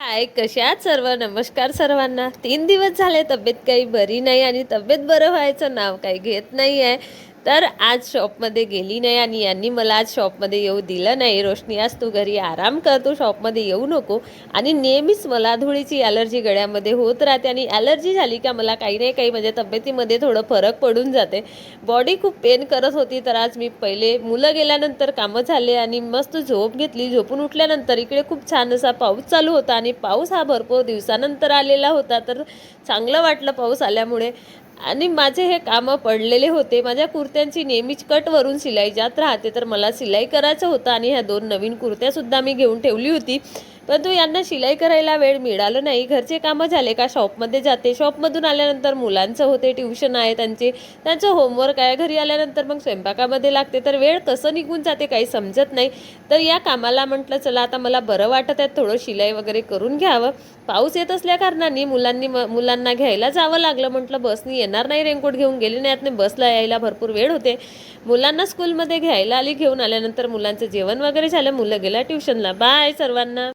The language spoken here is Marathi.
हाय कशा सर्व? नमस्कार सर्वांना. तीन दिवस झाले तब्येत काही बरी नाही आणि तब्येत बरं व्हायचं नाव काही घेत नाही आहे तर आज शॉपमध्ये गेली नाही आणि यांनी मला आज शॉपमध्ये येऊ दिलं नाही. रोशनी आज तू घरी आराम कर. तू शॉपमध्ये येऊ नको. आणि नेहमीच मला धुळीची ॲलर्जी गळ्यामध्ये होत राहते आणि ॲलर्जी झाली का मला काही नाही काही माझ्या तब्येतीमध्ये थोडं फरक पडून जाते. बॉडी खूप पेन करत होती तर आज मी पहिले मुलं गेल्यानंतर कामं झाले आणि मस्त झोप घेतली. झोपून उठल्यानंतर इकडे खूप छान असा पाऊस चालू होता आणि पाऊस हा भरपूर दिवसानंतर आलेला होता. तर चांगलं वाटलं पाऊस आल्यामुळे. आणि माझे हे कामं पडलेले होते. माझ्या कुर्त्यांची नेहमीच कटवरून शिलाई जात राहते तर मला शिलाई करायचं होतं आणि ह्या दोन नवीन कुर्त्यासुद्धा मी घेऊन ठेवली होती. परंतु यांना शिलाई करायला वेळ मिळालं नाही. घरचे कामं झाले का? शॉपमध्ये जाते. शॉपमधून आल्यानंतर मुलांचं होते ट्युशन आहे त्यांचे. त्यांचं होमवर्क आहे. घरी आल्यानंतर मग स्वयंपाकामध्ये लागते. तर वेळ कसं निघून जाते काही समजत नाही. तर या कामाला म्हटलं चला आता मला बरं वाटत आहे. थोडं शिलाई वगैरे करून घ्यावं. पाऊस येत असल्या कारणाने मुलांनी म- मुलांना घ्यायला जावं लागलं. म्हटलं बसनी येणार नाही. रेनकोट घेऊन गेले नाही. यातनं बसला यायला भरपूर वेळ होते. मुलांना स्कूलमध्ये घ्यायला आली घेऊन आल्यानंतर मुलांचं जेवण वगैरे झालं. मुलं गेला ट्युशनला. बाय सर्वांना.